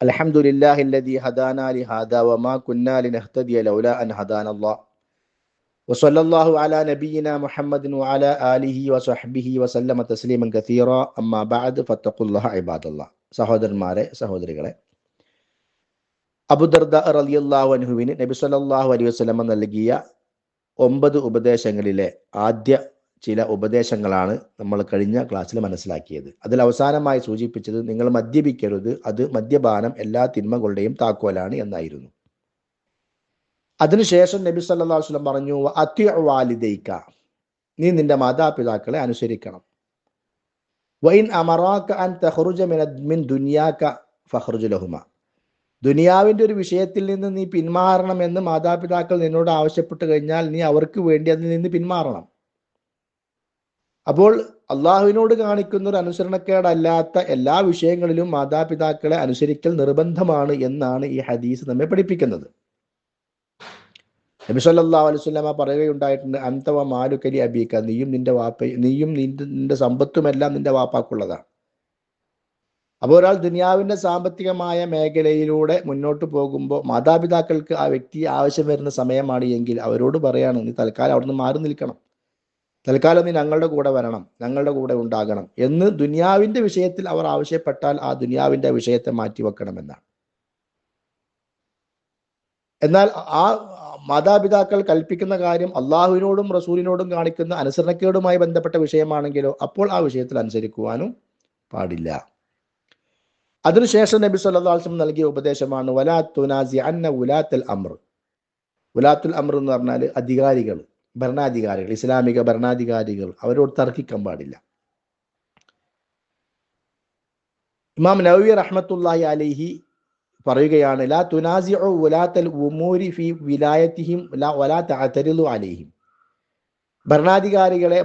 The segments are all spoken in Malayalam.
الحمد لله الذي هدانا لهذا وما كنا لنهتدي لولا أن هدانا الله وصلى الله على نبينا محمد وعلى آله وصحبه وسلم تسليما كثيرا أما بعد فاتقوا الله عباد الله سهودر ماري سهودر غلي അബുദർദ റലിയല്ലാഹു അനഹുവിന് നബി സല്ലാഹു അലൈഹി വസ്ലമ നൽകിയ ഒമ്പത് ഉപദേശങ്ങളിലെ ആദ്യ ചില ഉപദേശങ്ങളാണ് നമ്മൾ കഴിഞ്ഞ ക്ലാസ്സിൽ മനസ്സിലാക്കിയത്. അതിൽ അവസാനമായി സൂചിപ്പിച്ചത് നിങ്ങൾ മദ്യപിക്കരുത് അത് മദ്യപാനം എല്ലാ തിന്മകളുടെയും താക്കോലാണ് എന്നായിരുന്നു. അതിനുശേഷം നബി സല്ലല്ലാഹു അലൈഹി വസല്ലം പറഞ്ഞു അത്യ വാലിദൈക. നീ നിന്റെ മാതാപിതാക്കളെ അനുസരിക്കണം. വൈൻ അമറാക്ക അൻ മിന മിൻ ദുനിയാക ഫഖറുജ ലഹുമ. ദുനിയാവിന്റെ ഒരു വിഷയത്തിൽ നിന്ന് നീ പിന്മാറണം എന്ന് മാതാപിതാക്കൾ നിന്നോട് ആവശ്യപ്പെട്ടു കഴിഞ്ഞാൽ നീ അവർക്ക് വേണ്ടി അതിൽ നിന്ന് പിന്മാറണം. അപ്പോൾ അള്ളാഹുവിനോട് കാണിക്കുന്ന ഒരു അനുസരണക്കേടല്ലാത്ത എല്ലാ വിഷയങ്ങളിലും മാതാപിതാക്കളെ അനുസരിക്കൽ നിർബന്ധമാണ് എന്നാണ് ഈ ഹദീസ് നമ്മെ പഠിപ്പിക്കുന്നത്. നബി സല്ലല്ലാഹു അലൈഹി വസല്ലമ പറയുകയുണ്ടായിട്ടുണ്ട് അന്തവ മാലുക്കലി അബീക്ക നീയും നിന്റെ വാപ്പ നീയും നിന്റെ നിന്റെ സമ്പത്തുമെല്ലാം നിന്റെ വാപ്പാക്കുള്ളതാണ്. അപ്പോൾ ഒരാൾ ദുനിയാവിന്റെ സാമ്പത്തികമായ മേഖലയിലൂടെ മുന്നോട്ട് പോകുമ്പോൾ മാതാപിതാക്കൾക്ക് ആ വ്യക്തി ആവശ്യം വരുന്ന സമയമാണ് എങ്കിൽ അവരോട് പറയാണ് നീ തൽക്കാലം അവിടുന്ന് മാറി നിൽക്കണം. തൽക്കാലം നീ ഞങ്ങളുടെ കൂടെ വരണം ഞങ്ങളുടെ കൂടെ ഉണ്ടാകണം എന്ന് ദുനിയാവിന്റെ വിഷയത്തിൽ അവർ ആവശ്യപ്പെട്ടാൽ ആ ദുനിയാവിന്റെ വിഷയത്തെ മാറ്റിവെക്കണമെന്നാണ്. എന്നാൽ ആ മാതാപിതാക്കൾ കൽപ്പിക്കുന്ന കാര്യം അള്ളാഹുവിനോടും റസൂലിനോടും കാണിക്കുന്ന അനുസരണക്കേടുമായി ബന്ധപ്പെട്ട വിഷയമാണെങ്കിലോ അപ്പോൾ ആ വിഷയത്തിൽ അനുസരിക്കുവാനും പാടില്ല. അതിനുശേഷം നബി സല്ലാസ്ലം നൽകിയ ഉപദേശമാണ് വലാത്തുനാസി തുനാസി അന്ന ഉലാത്തൽ അമ്ര ഉലാത്തുൽ അമ്ര എന്ന് പറഞ്ഞാൽ അധികാരികൾ ഭരണാധികാരികൾ ഇസ്ലാമിക ഭരണാധികാരികൾ അവരോട് തർക്കിക്കാൻ പാടില്ല. ഇമാം നവി റഹ്മത്തുല്ലാഹി അലൈഹി പറയുകയാണ് ലാ തുനാസിഉ വലാത്തൽ ഉമൂരി ഫി വിലായത്തിഹിം വലാ തഅതരിലു അലൈഹിം. ഭരണാധികാരികളെ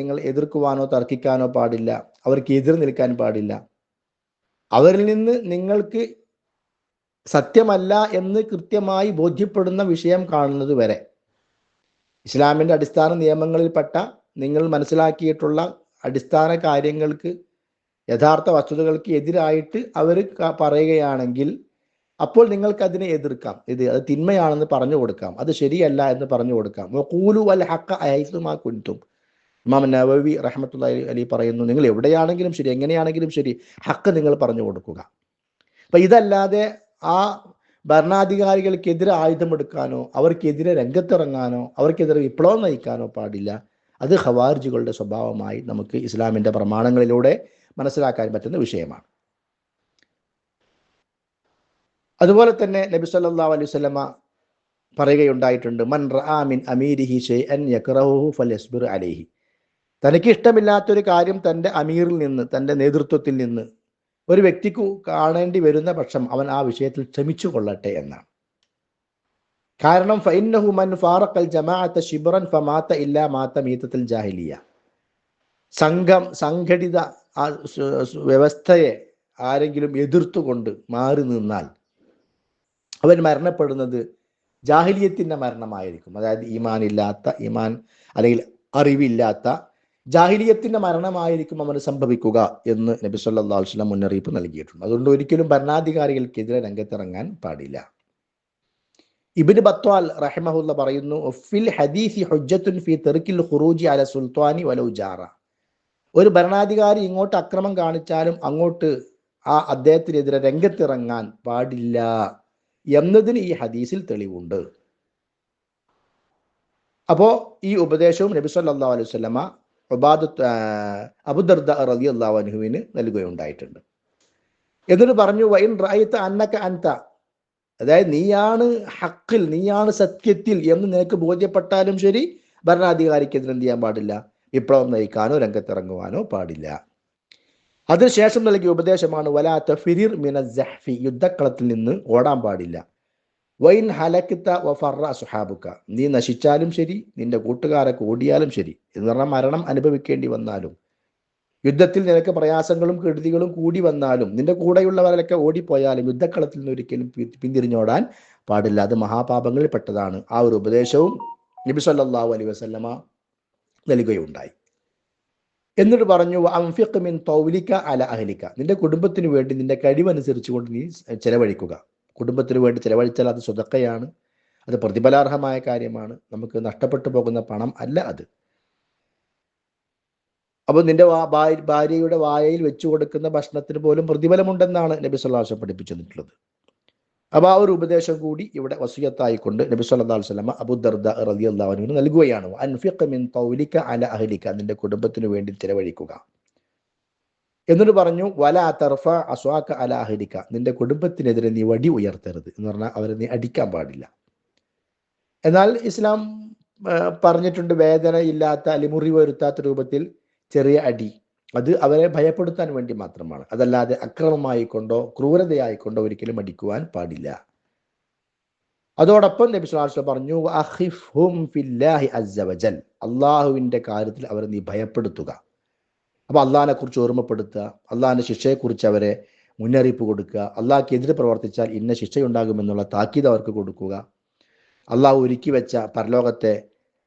നിങ്ങൾ എതിർക്കുവാനോ തർക്കിക്കാനോ പാടില്ല അവർക്ക് എതിർ നിൽക്കാൻ പാടില്ല. അവരിൽ നിന്ന് നിങ്ങൾക്ക് സത്യമല്ല എന്ന് കൃത്യമായി ബോധ്യപ്പെടുന്ന വിഷയം കാണുന്നത് വരെ. ഇസ്ലാമിന്റെ അടിസ്ഥാന നിയമങ്ങളിൽപ്പെട്ട നിങ്ങൾ മനസ്സിലാക്കിയിട്ടുള്ള അടിസ്ഥാന കാര്യങ്ങൾക്ക് യഥാർത്ഥ വസ്തുതകൾക്ക് എതിരായിട്ട് അവർ പറയുകയാണെങ്കിൽ അപ്പോൾ നിങ്ങൾക്ക് അതിനെ എതിർക്കാം. ഇത് അത് തിന്മയാണെന്ന് പറഞ്ഞു കൊടുക്കാം. അത് ശരിയല്ല എന്ന് പറഞ്ഞു കൊടുക്കാം. കൂലു അൽ ഹക്ക അയസുമാ കുൻതും. ഇമാം നവവി റഹ്മത്തുള്ള അലി പറയുന്നു നിങ്ങൾ എവിടെയാണെങ്കിലും ശരി എങ്ങനെയാണെങ്കിലും ശരി ഹക്ക് നിങ്ങൾ പറഞ്ഞു കൊടുക്കുക. അപ്പൊ ഇതല്ലാതെ ആ ഭരണാധികാരികൾക്കെതിരെ ആയുധമെടുക്കാനോ അവർക്കെതിരെ രംഗത്തിറങ്ങാനോ അവർക്കെതിരെ വിപ്ലവം നയിക്കാനോ പാടില്ല. അത് ഹവാർജികളുടെ സ്വഭാവമായി നമുക്ക് ഇസ്ലാമിന്റെ പ്രമാണങ്ങളിലൂടെ മനസ്സിലാക്കാൻ പറ്റുന്ന വിഷയമാണ്. അതുപോലെ തന്നെ നബി സല്ലാ അലൈഹി സ്വലമ പറയുകയുണ്ടായിട്ടുണ്ട് മൻ റആ മിൻ അമീരിഹി ഷൈഅൻ യക്റഹു ഫൽ അലൈഹി. തനിക്ക് ഇഷ്ടമില്ലാത്തൊരു കാര്യം തന്റെ അമീറിൽ നിന്ന് തന്റെ നേതൃത്വത്തിൽ നിന്ന് ഒരു വ്യക്തിക്ക് കാണേണ്ടി വരുന്ന പക്ഷം അവൻ ആ വിഷയത്തിൽ ക്ഷമിച്ചു കൊള്ളട്ടെ എന്നാണ്. കാരണം ഫൈന്നഹു മൻ ജമാഅത്ത ഷിബ്റൻ ഫമാത്ത ഇല്ലാ മാത്ത മീത്തത്തിൽ ജാഹിലിയ. സംഘം സംഘടിത വ്യവസ്ഥയെ ആരെങ്കിലും എതിർത്തുകൊണ്ട് മാറി നിന്നാൽ അവൻ മരണപ്പെടുന്നത് ജാഹിലിയത്തിന്റെ മരണമായിരിക്കും. അതായത് ഈമാൻ ഇല്ലാത്ത ഈമാൻ അല്ലെങ്കിൽ അറിവില്ലാത്ത ജാഹിലിയത്തിന്റെ മരണമായിരിക്കും അവന് സംഭവിക്കുക എന്ന് നബി വസല്ലം മുന്നറിയിപ്പ് നൽകിയിട്ടുണ്ട്. അതുകൊണ്ട് ഒരിക്കലും ഭരണാധികാരികൾക്കെതിരെ രംഗത്തിറങ്ങാൻ പാടില്ല. ഇബിന് ബത്വാൽ റഹിമഹുല്ല പറയുന്നു ഫിൽ ഹദീസി ഹുജ്ജത്തുൻ അല ഒരു ഭരണാധികാരി ഇങ്ങോട്ട് അക്രമം കാണിച്ചാലും അങ്ങോട്ട് ആ അദ്ദേഹത്തിനെതിരെ രംഗത്തിറങ്ങാൻ പാടില്ല എന്നതിന് ഈ ഹദീസിൽ തെളിവുണ്ട്. അപ്പോ ഈ ഉപദേശവും നബി അലൈഹി ഉബാദത്ത് അബുദർദ റലി അള്ളാഹുവിന് നൽകുകയുണ്ടായിട്ടുണ്ട്. എന്നിട്ട് പറഞ്ഞു വൈൻ റായത്ത് അന്നക്ക അന്ത അതായത് നീയാണ് ഹക്കിൽ നീയാണ് സത്യത്തിൽ എന്ന് നിനക്ക് ബോധ്യപ്പെട്ടാലും ശരി ഭരണാധികാരിക്ക് എന്ത് ചെയ്യാൻ പാടില്ല? വിപ്ലവം നയിക്കാനോ രംഗത്തിറങ്ങുവാനോ പാടില്ല. അതിനുശേഷം നൽകിയ ഉപദേശമാണ് വലാത്ത ഫിരിർ മിന ജഹ്ഫി യുദ്ധക്കളത്തിൽ നിന്ന് ഓടാൻ പാടില്ല. വൈൻ ഹലക്കിത്ത വഫറ സുഹാബുക്ക നീ നശിച്ചാലും ശരി നിന്റെ കൂട്ടുകാരൊക്കെ ഓടിയാലും ശരി. എന്ന് പറഞ്ഞാൽ മരണം അനുഭവിക്കേണ്ടി വന്നാലും യുദ്ധത്തിൽ നിനക്ക് പ്രയാസങ്ങളും കെടുതികളും കൂടി വന്നാലും നിന്റെ കൂടെയുള്ളവരൊക്കെ ഓടിപ്പോയാലും യുദ്ധക്കളത്തിൽ നിന്ന് ഒരിക്കലും പിന്തിരിഞ്ഞോടാൻ പാടില്ല. അത് മഹാപാപങ്ങളിൽ പെട്ടതാണ്. ആ ഒരു ഉപദേശവും നബി സല്ലാഹു അലൈ വസല്ലമ നൽകുകയുണ്ടായി. എന്നിട്ട് പറഞ്ഞു അംഫിഖ് മിൻ തൗലിക്ക അല അഹലിക്ക നിന്റെ കുടുംബത്തിന് വേണ്ടി നിന്റെ കഴിവനുസരിച്ച് കൊണ്ട് നീ ചെലവഴിക്കുക. കുടുംബത്തിന് വേണ്ടി ചിലവഴിച്ചാൽ അത് സ്വതക്കയാണ്. അത് പ്രതിഫലാർഹമായ കാര്യമാണ്. നമുക്ക് നഷ്ടപ്പെട്ടു പോകുന്ന പണം അല്ല അത്. അപ്പോൾ നിന്റെ ഭാര്യയുടെ വായയിൽ വെച്ചു കൊടുക്കുന്ന ഭക്ഷണത്തിന് പോലും പ്രതിഫലമുണ്ടെന്നാണ് നബി സല്ലാസ് പഠിപ്പിച്ചു തന്നിട്ടുള്ളത്. അപ്പോൾ ആ ഒരു ഉപദേശം കൂടി ഇവിടെ വസൂയത്തായിക്കൊണ്ട് നബി സല്ലല്ലാഹു അലൈഹി വസല്ലമ അബൂ ദർദ റളിയല്ലാഹു അൻഹു നൽകുകയാണ്. അൻഫിഖ് മിൻ തൗലിക അല അഹലിക്ക നിന്റെ കുടുംബത്തിന് വേണ്ടി ചിലവഴിക്കുക. എന്നിട്ട് പറഞ്ഞു വല തർഫ അസ്വാക അലാഹരിക്ക നിന്റെ കുടുംബത്തിനെതിരെ നീ വടി ഉയർത്തരുത് എന്ന് പറഞ്ഞാൽ അവരെ നീ അടിക്കാൻ പാടില്ല. എന്നാൽ ഇസ്ലാം പറഞ്ഞിട്ടുണ്ട് വേദന ഇല്ലാത്ത അല്ലെങ്കിൽ മുറിവ് വരുത്താത്ത രൂപത്തിൽ ചെറിയ അടി. അത് അവരെ ഭയപ്പെടുത്താൻ വേണ്ടി മാത്രമാണ്. അതല്ലാതെ അക്രമമായി കൊണ്ടോ ക്രൂരതയായി കൊണ്ടോ ഒരിക്കലും അടിക്കുവാൻ പാടില്ല. അതോടൊപ്പം നബി അലൈഹി പറഞ്ഞു "വഅഖിഫ്ഹും ഫില്ലാഹി അസ്സ വജൽ അള്ളാഹുവിന്റെ കാര്യത്തിൽ അവരെ നീ ഭയപ്പെടുത്തുക. അപ്പൊ അള്ളഹാനെ കുറിച്ച് ഓർമ്മപ്പെടുത്തുക അള്ളാഹിന്റെ ശിക്ഷയെക്കുറിച്ച് അവരെ മുന്നറിയിപ്പ് കൊടുക്കുക അള്ളാഹ്ക്കെതിരെ പ്രവർത്തിച്ചാൽ ഇന്ന ശിക്ഷയുണ്ടാകുമെന്നുള്ള താക്കീത് അവർക്ക് കൊടുക്കുക. അള്ളാഹു ഒരുക്കി വെച്ച പരലോകത്തെ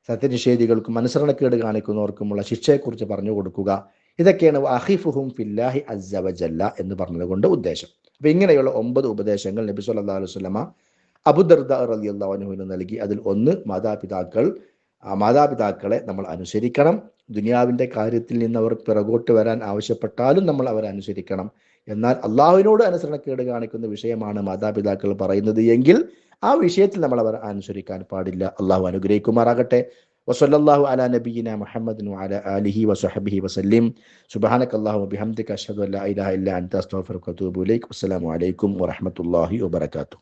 സത്യനിഷേധികൾക്കും അനുസരണക്കേട് കാണിക്കുന്നവർക്കുമുള്ള ശിക്ഷയെക്കുറിച്ച് പറഞ്ഞു കൊടുക്കുക. ഇതൊക്കെയാണ് അഹിഫുഹും ഫില്ലാഹി അസവജല്ല എന്ന് പറഞ്ഞതുകൊണ്ട് ഉദ്ദേശം. അപ്പൊ ഇങ്ങനെയുള്ള ഒമ്പത് ഉപദേശങ്ങൾ നബി സല്ലല്ലാഹു അലൈഹി വസല്ലമ അബുദർദ റളിയല്ലാഹു അൻഹുവിന് നൽകി. അതിൽ ഒന്ന് മാതാപിതാക്കൾ ആ മാതാപിതാക്കളെ നമ്മൾ അനുസരിക്കണം. ദുനിയാവിന്റെ കാര്യത്തിൽ നിന്ന് അവർ പിറകോട്ട് വരാൻ ആവശ്യപ്പെട്ടാലും നമ്മൾ അവരെ അനുസരിക്കണം. എന്നാൽ അള്ളാഹുവിനോട് അനുസരണക്കേട് കാണിക്കുന്ന വിഷയമാണ് മാതാപിതാക്കൾ പറയുന്നത് എങ്കിൽ ആ വിഷയത്തിൽ നമ്മൾ അവർ അനുസരിക്കാൻ പാടില്ല. അള്ളാഹു അനുഗ്രഹിക്കുമാറാകട്ടെ. വസല്ലല്ലാഹു അല നബീന മുഹമ്മദ് വഅല ആലിഹി വസഹബിഹി വസല്ലിം. സുബ്ഹാനക അല്ലാഹു വബിഹംദിക അഷ്ഹദു അൻ ലാ ഇലാഹ ഇല്ല ഇലൈക്. വസ്സലാമു അലൈക്കും വറഹ്മത്തുള്ളാഹി വബറകാതുഹു